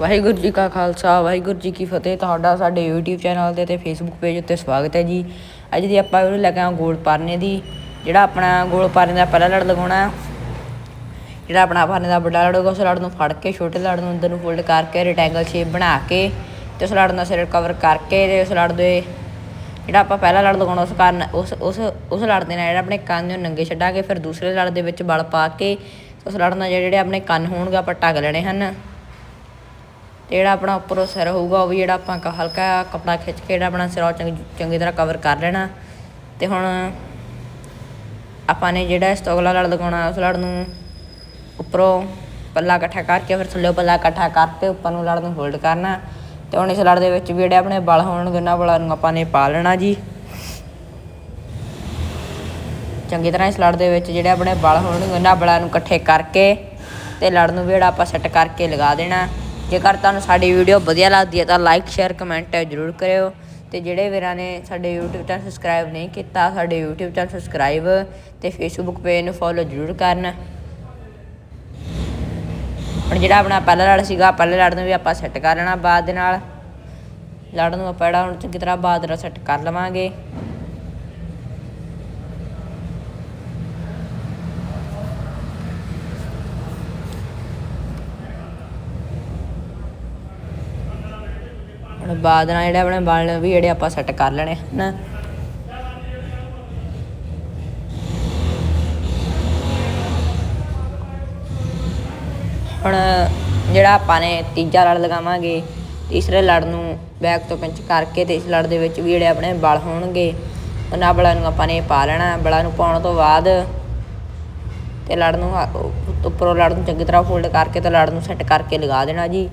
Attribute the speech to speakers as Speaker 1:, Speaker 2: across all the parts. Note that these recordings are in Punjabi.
Speaker 1: ਵਾਹਿਗੁਰੂ ਜੀ ਕਾ ਖਾਲਸਾ, ਵਾਹਿਗੁਰੂ ਜੀ ਕੀ ਫਤਿਹ। ਤੁਹਾਡਾ ਸਾਡੇ YouTube ਚੈਨਲ ਤੇ ਤੇ Facebook ਪੇਜ ਉੱਤੇ ਸਵਾਗਤ ਹੈ ਜੀ। ਅੱਜ ਦੀ ਆਪਾਂ ਵੀਡੀਓ ਲੈ ਕੇ ਗੋਲ ਪਾਰਨੇ ਦੀ, ਜਿਹੜਾ ਆਪਣਾ ਗੋਲ ਪਾਰਨੇ ਦਾ ਪਹਿਲਾ ਲੜ ਲਗਾਉਣਾ। ਜਿਹੜਾ ਆਪਣਾ ਪਾਰਨੇ ਦਾ ਵੱਡਾ ਲੜ ਹੋਗਾ ਉਸ ਲੜ ਨੂੰ ਫੜ ਕੇ, ਛੋਟੇ ਲੜ ਨੂੰ ਅੰਦਰ ਨੂੰ ਫੋਲਡ ਕਰਕੇ ਰੈਕਟੈਂਗਲ ਸ਼ੇਪ ਬਣਾ ਕੇ ਤੇ ਉਸ ਲੜ ਦਾ ਸਿਰ ਕਵਰ ਕਰਕੇ ਤੇ ਉਸ ਲੜ ਦੇ ਜਿਹੜਾ ਆਪਾਂ ਪਹਿਲਾ ਲੜ ਲਗਾਉਣਾ, ਉਸ ਕਾਰਨ ਉਸ ਉਸ ਉਸ ਲੜ ਦੇ ਨਾਲ ਜਿਹੜਾ ਆਪਣੇ ਕੰਨ ਨੂੰ ਨੰਗੇ ਛੱਡਾਂਗੇ, ਫਿਰ ਦੂਸਰੇ ਲੜ ਦੇ ਵਿੱਚ ਬਲ ਪਾ ਕੇ ਉਸ ਲੜ ਨਾਲ ਜਿਹੜੇ ਆਪਣੇ ਕੰਨ ਹੋਣਗੇ, ਆਪਾਂ ਟੱਗ ਲੈਣੇ ਹਨ। ਤੇ ਜਿਹੜਾ ਆਪਣਾ ਉੱਪਰੋਂ ਸਿਰ ਹੋਊਗਾ, ਉਹ ਵੀ ਜਿਹੜਾ ਆਪਾਂ ਕ- ਹਲਕਾ ਜਿਹਾ ਕੱਪੜਾ ਖਿੱਚ ਕੇ ਜਿਹੜਾ ਆਪਣਾ ਸਿਰ ਉਹ ਚੰਗੀ ਤਰ੍ਹਾਂ ਕਵਰ ਕਰ ਲੈਣਾ। ਤੇ ਹੁਣ ਆਪਾਂ ਨੇ ਜਿਹੜਾ ਇਸ ਤੋਂ ਅਗਲਾ ਲੜ ਲਗਾਉਣਾ, ਉਸ ਲੜ ਨੂੰ ਉੱਪਰੋਂ ਪੱਲਾ ਇਕੱਠਾ ਕਰਕੇ, ਫਿਰ ਥੱਲੇ ਪੱਲਾ ਇਕੱਠਾ ਕਰਕੇ ਉੱਪਰ ਨੂੰ ਲੜ ਨੂੰ ਹੋਲਡ ਕਰਨਾ। ਤੇ ਹੁਣ ਇਸ ਲੜ ਦੇ ਵਿੱਚ ਵੀ ਜਿਹੜੇ ਆਪਣੇ ਬਲ ਹੋਣਗੇ ਉਹਨਾਂ ਬਲਾਂ ਨੂੰ ਆਪਾਂ ਨੇ ਪਾ ਲੈਣਾ ਜੀ। ਚੰਗੀ ਤਰ੍ਹਾਂ ਇਸ ਲੜ ਦੇ ਵਿੱਚ ਜਿਹੜੇ ਆਪਣੇ ਬਲ ਹੋਣਗੇ ਉਹਨਾਂ ਬਲਾਂ ਨੂੰ ਇਕੱਠੇ ਕਰਕੇ ਤੇ ਲੜ ਨੂੰ ਵੀ ਜਿਹੜਾ ਆਪਾਂ ਸੈੱਟ ਕਰਕੇ ਲਗਾ ਦੇਣਾ। ਜੇਕਰ ਤੁਹਾਨੂੰ ਸਾਡੀ ਵੀਡੀਓ ਵਧੀਆ ਲੱਗਦੀ ਹੈ ਤਾਂ ਲਾਈਕ ਸ਼ੇਅਰ ਕਮੈਂਟ ਜ਼ਰੂਰ ਕਰਿਓ। ਤੇ ਜਿਹੜੇ ਵੀਰਾਂ ਨੇ ਸਾਡੇ YouTube ਚੈਨਲ ਸਬਸਕ੍ਰਾਈਬ ਨਹੀਂ ਕੀਤਾ, ਸਾਡੇ YouTube ਚੈਨਲ ਸਬਸਕ੍ਰਾਈਬ ਤੇ Facebook ਪੇਜ ਨੂੰ ਫੋਲੋ ਜ਼ਰੂਰ ਕਰਨ। ਹੁਣ ਜਿਹੜਾ ਆਪਣਾ ਪਹਿਲਾ ਲੜ ਸੀਗਾ, ਪਹਿਲੇ ਲੜ ਨੂੰ ਵੀ ਆਪਾਂ ਸੈੱਟ ਕਰ ਲੈਣਾ ਬਾਅਦ ਦੇ ਨਾਲ। ਲੜ ਨੂੰ ਆਪਾਂ ਜਿਹੜਾ ਹੁਣ ਚੰਗੀ ਤਰ੍ਹਾਂ ਬਾਅਦ ਨਾਲ ਸੈੱਟ ਕਰ ਲਵਾਂਗੇ। ਬਾਅਦ ਨਾਲ ਜਿਹੜੇ ਆਪਣੇ ਵਾਲ ਵੀ ਜਿਹੜੇ ਆਪਾਂ ਸੈੱਟ ਕਰ ਲੈਣੇ ਹਨ? ਹੁਣ ਜਿਹੜਾ ਆਪਾਂ ਨੇ ਤੀਜਾ ਲੜ ਲਗਾਵਾਂਗੇ, ਤੀਸਰੇ ਲੜ ਨੂੰ ਬੈਕ ਤੋਂ ਪਿੰਚ ਕਰਕੇ ਤੇ ਇਸ ਲੜ ਦੇ ਵਿੱਚ ਵੀ ਜਿਹੜੇ ਆਪਣੇ ਬਲ ਹੋਣਗੇ, ਉਹਨਾਂ ਬਲਾਂ ਨੂੰ ਆਪਾਂ ਨੇ ਪਾ ਲੈਣਾ, ਬਲਾਂ ਨੂੰ ਪਾਉਣ ਤੋਂ ਬਾਅਦ ਤੇ ਲੜ ਨੂੰ ਉੱਪਰੋਂ ਲੜ ਨੂੰ ਚੰਗੀ ਤਰ੍ਹਾਂ ਫੋਲਡ ਕਰਕੇ ਤੇ ਲੜ ਨੂੰ ਸੈੱਟ ਕਰਕੇ ਲਗਾ ਦੇਣਾ ਜੀ।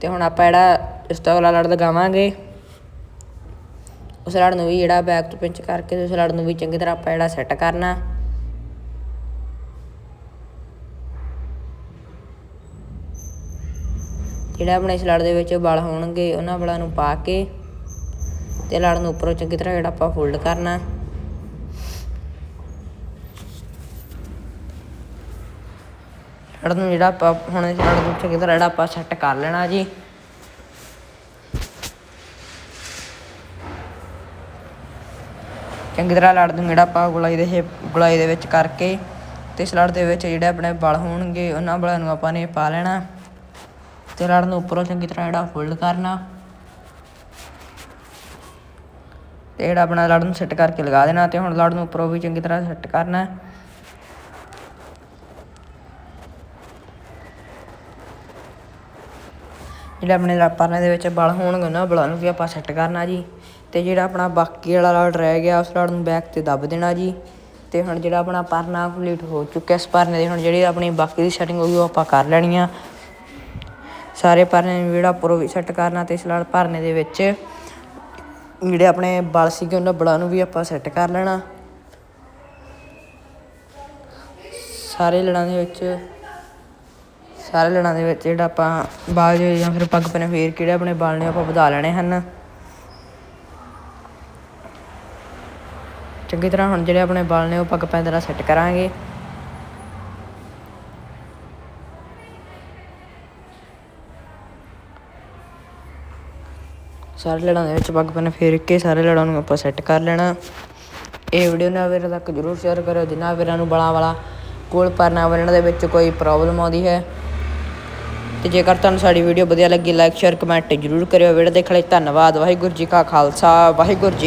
Speaker 1: ਤੇ ਹੁਣ ਆਪਾਂ ਜਿਹੜਾ ਇਸ ਤੋਂ ਅਗਲਾ ਲੜ ਲਗਾਵਾਂਗੇ, ਉਸ ਲੜ ਨੂੰ ਵੀ ਜਿਹੜਾ ਬੈਕ ਤੋਂ ਪਿੰਚ ਕਰਕੇ ਤੇ ਉਸ ਲੜ ਨੂੰ ਵੀ ਚੰਗੀ ਤਰ੍ਹਾਂ ਆਪਾਂ ਜਿਹੜਾ ਸੈੱਟ ਕਰਨਾ। ਜਿਹੜਾ ਆਪਣੇ ਇਸ ਲੜ ਦੇ ਵਿੱਚ ਬਲ ਹੋਣਗੇ, ਉਹਨਾਂ ਬਲਾਂ ਨੂੰ ਪਾ ਕੇ ਤੇ ਲੜ ਨੂੰ ਉੱਪਰੋਂ ਚੰਗੀ ਤਰ੍ਹਾਂ ਜਿਹੜਾ ਆਪਾਂ ਫੋਲਡ ਕਰਨਾ। ਲੜ ਨੂੰ ਜਿਹੜਾ ਆਪਾਂ ਹੁਣ ਇਸ ਨੂੰ ਚੰਗੀ ਤਰ੍ਹਾਂ ਜਿਹੜਾ ਆਪਾਂ ਸੈੱਟ ਕਰ ਲੈਣਾ ਜੀ। ਚੰਗੀ ਤਰ੍ਹਾਂ ਲੜ ਨੂੰ ਜਿਹੜਾ ਆਪਾਂ ਗੁਲਾਈ ਦੇ ਗੁਲਾਈ ਦੇ ਵਿੱਚ ਕਰਕੇ ਤੇ ਇਸ ਲੜ ਦੇ ਵਿੱਚ ਜਿਹੜੇ ਆਪਣੇ ਬਲ ਹੋਣਗੇ, ਉਹਨਾਂ ਬਲਾਂ ਨੂੰ ਆਪਾਂ ਨੇ ਪਾ ਲੈਣਾ ਤੇ ਲੜ ਨੂੰ ਉੱਪਰੋਂ ਚੰਗੀ ਤਰ੍ਹਾਂ ਜਿਹੜਾ ਫੋਲਡ ਕਰਨਾ। ਤੇ ਜਿਹੜਾ ਆਪਣਾ ਲੜ ਨੂੰ ਸੈੱਟ ਕਰਕੇ ਲਗਾ ਦੇਣਾ ਤੇ ਹੁਣ ਲੜ ਨੂੰ ਉੱਪਰੋਂ ਵੀ ਚੰਗੀ ਤਰ੍ਹਾਂ ਸੈੱਟ ਕਰਨਾ। ਜਿਹੜੇ ਆਪਣੇ ਪਰਨੇ ਦੇ ਵਿੱਚ ਬਲ ਹੋਣਗੇ ਉਹਨਾਂ ਬਲਾਂ ਨੂੰ ਵੀ ਆਪਾਂ ਸੈੱਟ ਕਰਨਾ ਜੀ। ਤੇ ਜਿਹੜਾ ਆਪਣਾ ਬਾਕੀ ਵਾਲਾ ਲੜ ਰਹਿ ਗਿਆ, ਉਸ ਲੜ ਨੂੰ ਬੈਕ ਤੇ ਦੱਬ ਦੇਣਾ ਜੀ। ਤੇ ਹੁਣ ਜਿਹੜਾ ਆਪਣਾ ਪਰਨਾ ਕੰਪਲੀਟ ਹੋ ਚੁੱਕਿਆ ਇਸ ਪਰਨੇ ਦੀ, ਹੁਣ ਜਿਹੜੀ ਆਪਣੀ ਬਾਕੀ ਦੀ ਸੈਟਿੰਗ ਹੋਊਗੀ ਉਹ ਆਪਾਂ ਕਰ ਲੈਣੀ ਆ। ਸਾਰੇ ਪਰਨੇ ਨੂੰ ਜਿਹੜਾ ਉੱਪਰੋਂ ਵੀ ਸੈੱਟ ਕਰਨਾ ਤੇ ਇਸ ਲੜ ਪਰਨੇ ਦੇ ਵਿੱਚ ਜਿਹੜੇ ਆਪਣੇ ਬਲ ਸੀਗੇ, ਉਹਨਾਂ ਬਲਾਂ ਨੂੰ ਵੀ ਆਪਾਂ ਸੈੱਟ ਕਰ ਲੈਣਾ। ਸਾਰੇ ਲੜਾਂ ਦੇ ਵਿੱਚ ਸਾਰੇ ਲੜਾਂ ਦੇ ਵਿੱਚ ਜਿਹੜਾ ਆਪਾਂ ਬਾਜ ਜਾਂ ਫਿਰ ਪੱਗ ਪਨੇ ਫੇਰ ਕਿਹੜੇ ਆਪਣੇ ਬਾਲ ਨੇ ਆਪਾਂ ਵਧਾ ਲੈਣੇ ਹਨ। ਚੰਗੀ ਤਰ੍ਹਾਂ ਹੁਣ ਜਿਹੜੇ ਆਪਣੇ ਬਾਲ ਨੇ ਉਹ ਪੱਗ ਪੈਂਦੇ ਨਾਲ ਸੈੱਟ ਕਰਾਂਗੇ। ਸਾਰੇ ਲੜਾਂ ਦੇ ਵਿੱਚ ਪੱਗ ਪਨੇ ਫੇਰ ਕੇ ਸਾਰੇ ਲੜਾਂ ਨੂੰ ਆਪਾਂ ਸੈੱਟ ਕਰ ਲੈਣਾ। ਇਹ ਵੀਡੀਓ ਨਾ ਵੀਰਾਂ ਤੱਕ ਜਰੂਰ ਸ਼ੇਅਰ ਕਰਿਓ, ਜਿਨ੍ਹਾਂ ਵੀਰਾਂ ਨੂੰ ਬਲਾਂ ਵਾਲਾ ਕੋਲ ਪਰਨਾ ਬਣਨ ਦੇ ਵਿੱਚ ਕੋਈ ਪ੍ਰੋਬਲਮ ਆਉਂਦੀ ਹੈ। ਤੇ ਜੇਕਰ ਤੁਹਾਨੂੰ ਸਾਡੀ ਵੀਡੀਓ ਵਧੀਆ ਲੱਗੀ ਲਾਈਕ ਸ਼ੇਅਰ ਕਮੈਂਟ ਜ਼ਰੂਰ ਕਰਿਓ। ਵੀਡੀਓ ਦੇਖਣ ਲਈ ਧੰਨਵਾਦ। ਵਾਹਿਗੁਰੂ ਜੀ ਕਾ ਖਾਲਸਾ, ਵਾਹਿਗੁਰੂ ਜੀ